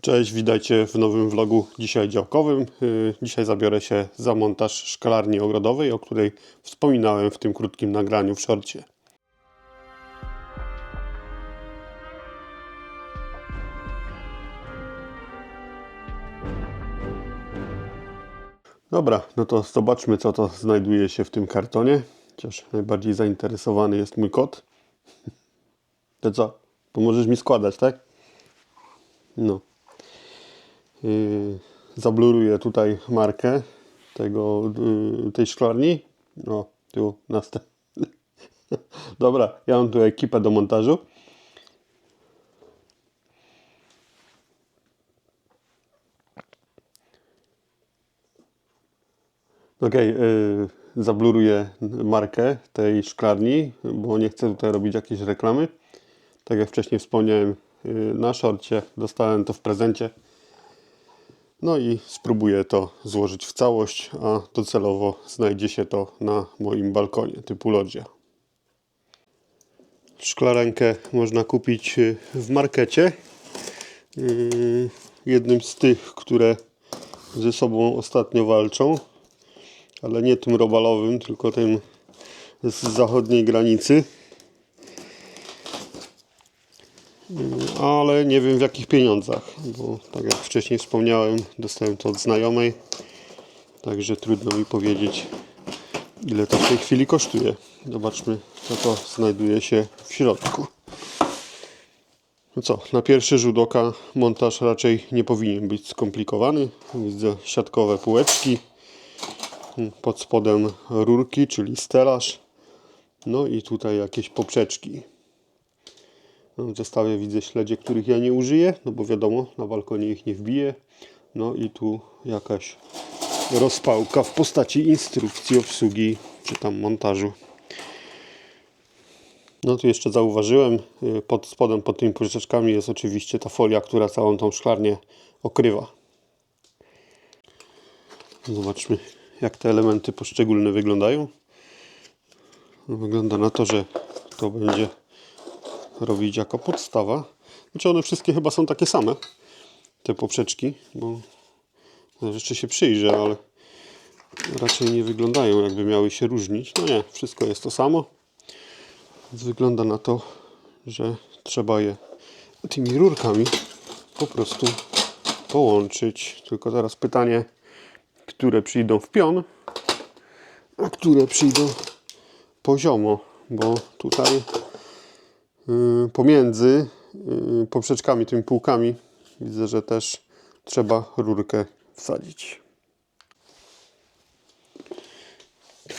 Cześć, witajcie w nowym vlogu dzisiaj działkowym. Yy, Dzisiaj zabiorę się za montaż szklarni ogrodowej, o której wspominałem w tym krótkim nagraniu w szorcie. Dobra, no to zobaczmy co to znajduje się w tym kartonie. Chociaż najbardziej zainteresowany jest mój kot. To co? Pomożesz mi składać, tak? No. Yy, zabluruję tutaj markę tego, yy, tej szklarni. O, tu następny. Dobra, ja mam tu ekipę do montażu. Okej, yy, zabluruję markę tej szklarni, bo nie chcę tutaj robić jakiejś reklamy. Tak jak wcześniej wspomniałem, yy, na szorcie dostałem to w prezencie. No i spróbuję to złożyć w całość, a docelowo znajdzie się to na moim balkonie typu loggia. Szklarenkę można kupić y, w markecie. Yy, Jednym z tych, które ze sobą ostatnio walczą, ale nie tym robalowym, tylko tym z zachodniej granicy. Ale nie wiem w jakich pieniądzach, bo tak jak wcześniej wspomniałem, dostałem to od znajomej, także trudno mi powiedzieć ile to w tej chwili kosztuje. Zobaczmy co to znajduje się w środku. No co, na pierwszy rzut oka montaż raczej nie powinien być skomplikowany. Widzę siatkowe półeczki, pod spodem rurki, czyli stelaż, no i tutaj jakieś poprzeczki. W zestawie widzę śledzie, których ja nie użyję, no bo wiadomo, na balkonie ich nie wbiję. No i tu jakaś rozpałka w postaci instrukcji obsługi czy tam montażu. No tu jeszcze zauważyłem, y, pod spodem, pod tymi pożyczeczkami jest oczywiście ta folia, która całą tą szklarnię okrywa. Zobaczmy, jak te elementy poszczególne wyglądają. Wygląda na to, że to będzie robić jako podstawa. Znaczy one wszystkie chyba są takie same, te poprzeczki, bo jeszcze się przyjrzę, ale raczej nie wyglądają jakby miały się różnić. No nie, wszystko jest to samo. Więc wygląda na to, że trzeba je tymi rurkami po prostu połączyć. Tylko teraz pytanie, które przyjdą w pion, a które przyjdą poziomo, bo tutaj pomiędzy y, poprzeczkami, tymi półkami widzę, że też trzeba rurkę wsadzić.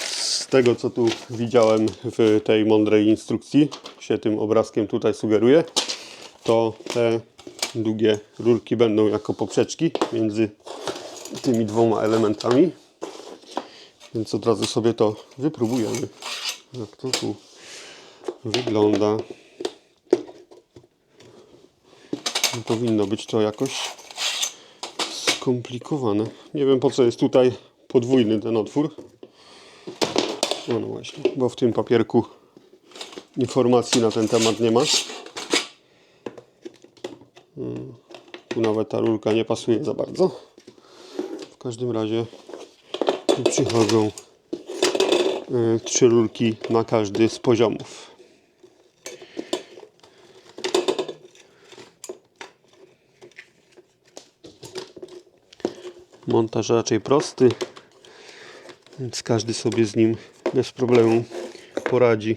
Z tego co tu widziałem w tej mądrej instrukcji, się tym obrazkiem tutaj sugeruje, to te długie rurki będą jako poprzeczki między tymi dwoma elementami. Więc od razu sobie to wypróbujemy. Jak to tu wygląda. Nie powinno być to jakoś skomplikowane. Nie wiem po co jest tutaj podwójny ten otwór. No, no właśnie, bo w tym papierku informacji na ten temat nie ma. Hmm, Tu nawet ta rurka nie pasuje za bardzo. W każdym razie przychodzą y, trzy rurki na każdy z poziomów. Montaż raczej prosty, więc każdy sobie z nim bez problemu poradzi.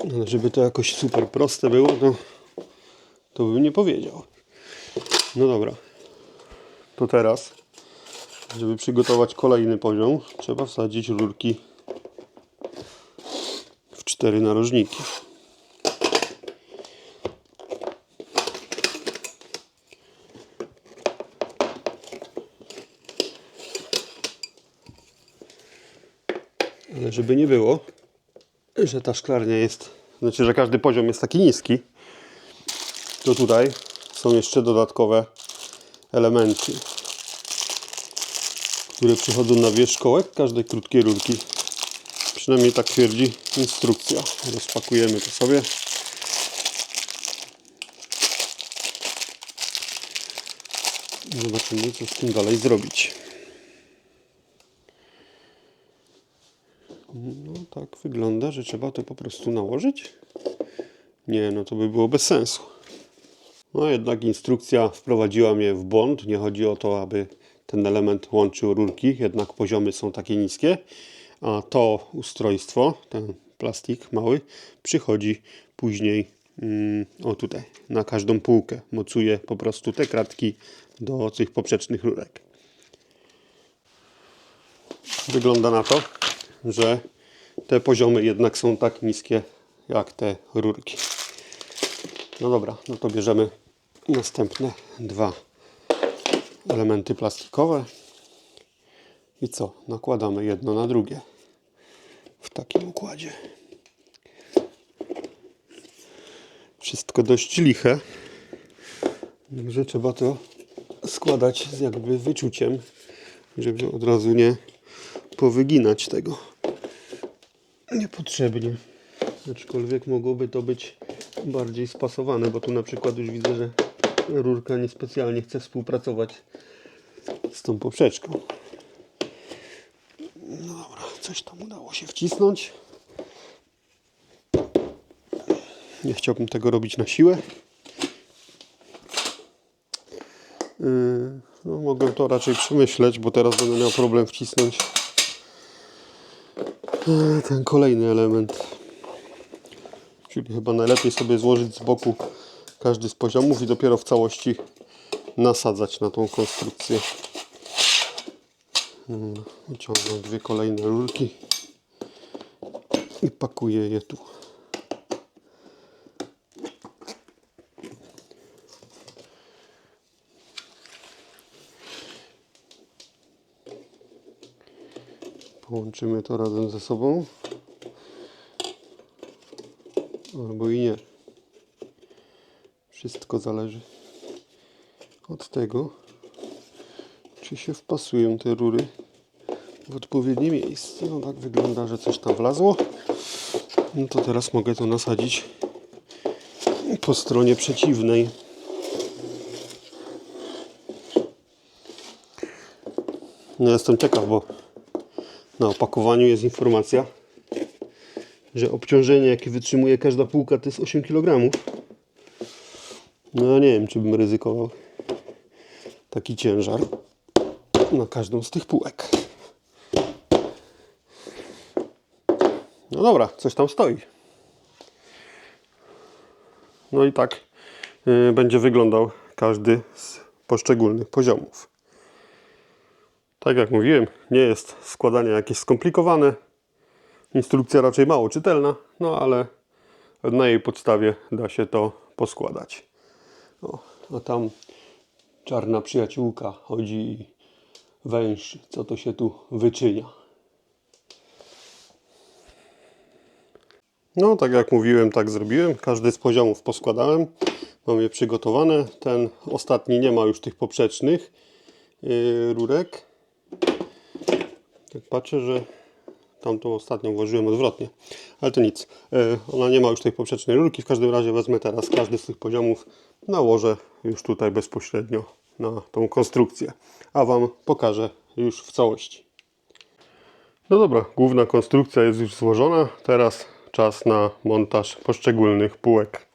Ale żeby to jakoś super proste było, to, to bym nie powiedział. No dobra. To teraz, żeby przygotować kolejny poziom, trzeba wsadzić rurki cztery narożniki. Ale żeby nie było, że ta szklarnia jest, znaczy, że każdy poziom jest taki niski, to tutaj są jeszcze dodatkowe elementy, które przychodzą na wierzchołek każdej krótkiej rurki. Przynajmniej tak twierdzi instrukcja. Rozpakujemy to sobie. Zobaczymy, co z tym dalej zrobić. No tak wygląda, że trzeba to po prostu nałożyć. Nie, no to by było bez sensu. No jednak instrukcja wprowadziła mnie w błąd. Nie chodzi o to, aby ten element łączył rurki, jednak poziomy są takie niskie, a to ustrojstwo, ten plastik mały, przychodzi później mm, o tutaj, na każdą półkę. Mocuje po prostu te kratki do tych poprzecznych rurek. Wygląda na to, że te poziomy jednak są tak niskie jak te rurki. No dobra, no to bierzemy następne dwa elementy plastikowe i co? Nakładamy jedno na drugie w takim układzie. Wszystko dość liche, także trzeba to składać z jakby wyczuciem, żeby od razu nie powyginać tego niepotrzebnie. Aczkolwiek mogłoby to być bardziej spasowane, bo tu na przykład już widzę, że rurka niespecjalnie chce współpracować z tą poprzeczką. Coś tam udało się wcisnąć. Nie chciałbym tego robić na siłę. Yy, No, mogę to raczej przemyśleć, bo teraz będę miał problem wcisnąć yy, ten kolejny element. Czyli chyba najlepiej sobie złożyć z boku każdy z poziomów i dopiero w całości nasadzać na tą konstrukcję. Mm, Wyciągnę dwie kolejne rurki i pakuję je tu. Połączymy to razem ze sobą. Albo i nie. Wszystko zależy od tego, czy się wpasują te rury w odpowiednie miejsce. No tak wygląda, że coś tam wlazło. No to teraz mogę to nasadzić po stronie przeciwnej. No jestem ciekaw, bo na opakowaniu jest informacja, że obciążenie jakie wytrzymuje każda półka to jest 8 kg. No ja nie wiem, czy bym ryzykował taki ciężar na każdą z tych półek. No dobra, coś tam stoi. No i tak y, będzie wyglądał każdy z poszczególnych poziomów. Tak jak mówiłem, nie jest składanie jakieś skomplikowane. Instrukcja raczej mało czytelna, no ale na jej podstawie da się to poskładać. O, a tam czarna przyjaciółka chodzi węż, co to się tu wyczynia. No, tak jak mówiłem, tak zrobiłem. Każdy z poziomów poskładałem. Mam je przygotowane. Ten ostatni nie ma już tych poprzecznych yy, rurek. Tak patrzę, że tamtą ostatnią włożyłem odwrotnie. Ale to nic. Yy, ona nie ma już tej poprzecznej rurki. W każdym razie wezmę teraz każdy z tych poziomów. Nałożę już tutaj bezpośrednio na tą konstrukcję. A Wam pokażę już w całości. No dobra, główna konstrukcja jest już złożona. Teraz czas na montaż poszczególnych półek.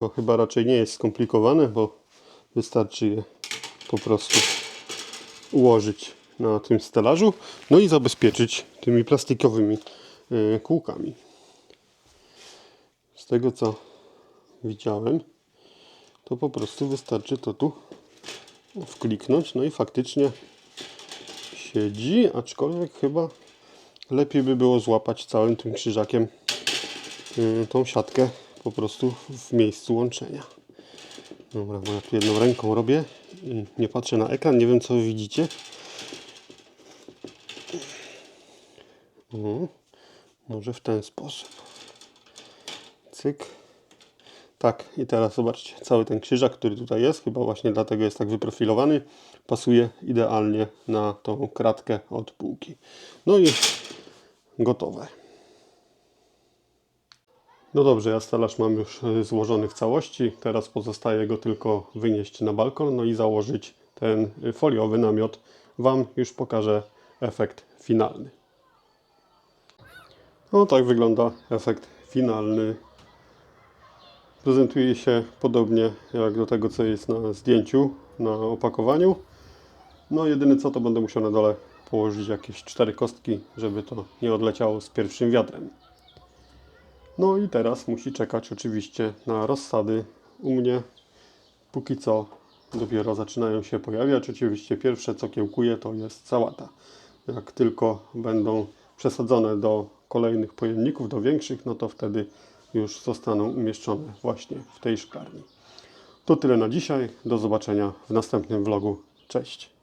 To chyba raczej nie jest skomplikowane, bo wystarczy je po prostu ułożyć na tym stelażu, no i zabezpieczyć tymi plastikowymi y, kółkami. Z tego co widziałem, to po prostu wystarczy to tu wkliknąć, no i faktycznie siedzi, aczkolwiek chyba lepiej by było złapać całym tym krzyżakiem yy, tą siatkę po prostu w miejscu łączenia. Dobra, bo ja tu jedną ręką robię i nie patrzę na ekran, nie wiem co widzicie. O, może w ten sposób. Cyk. Tak, i teraz zobaczcie, cały ten krzyżak, który tutaj jest, chyba właśnie dlatego jest tak wyprofilowany, pasuje idealnie na tą kratkę od półki. No i gotowe. No dobrze, ja stelaż mam już y, złożony w całości. Teraz pozostaje go tylko wynieść na balkon, no i założyć ten y, foliowy namiot. Wam już pokażę efekt finalny. No tak wygląda efekt finalny. Prezentuje się podobnie jak do tego, co jest na zdjęciu, na opakowaniu. No jedyne co, to będę musiał na dole położyć jakieś cztery kostki, żeby to nie odleciało z pierwszym wiatrem. No i teraz musi czekać oczywiście na rozsady u mnie. Póki co dopiero zaczynają się pojawiać. Oczywiście pierwsze co kiełkuje to jest sałata. Jak tylko będą przesadzone do kolejnych pojemników, do większych, no to wtedy już zostaną umieszczone właśnie w tej szklarni. To tyle na dzisiaj. Do zobaczenia w następnym vlogu. Cześć.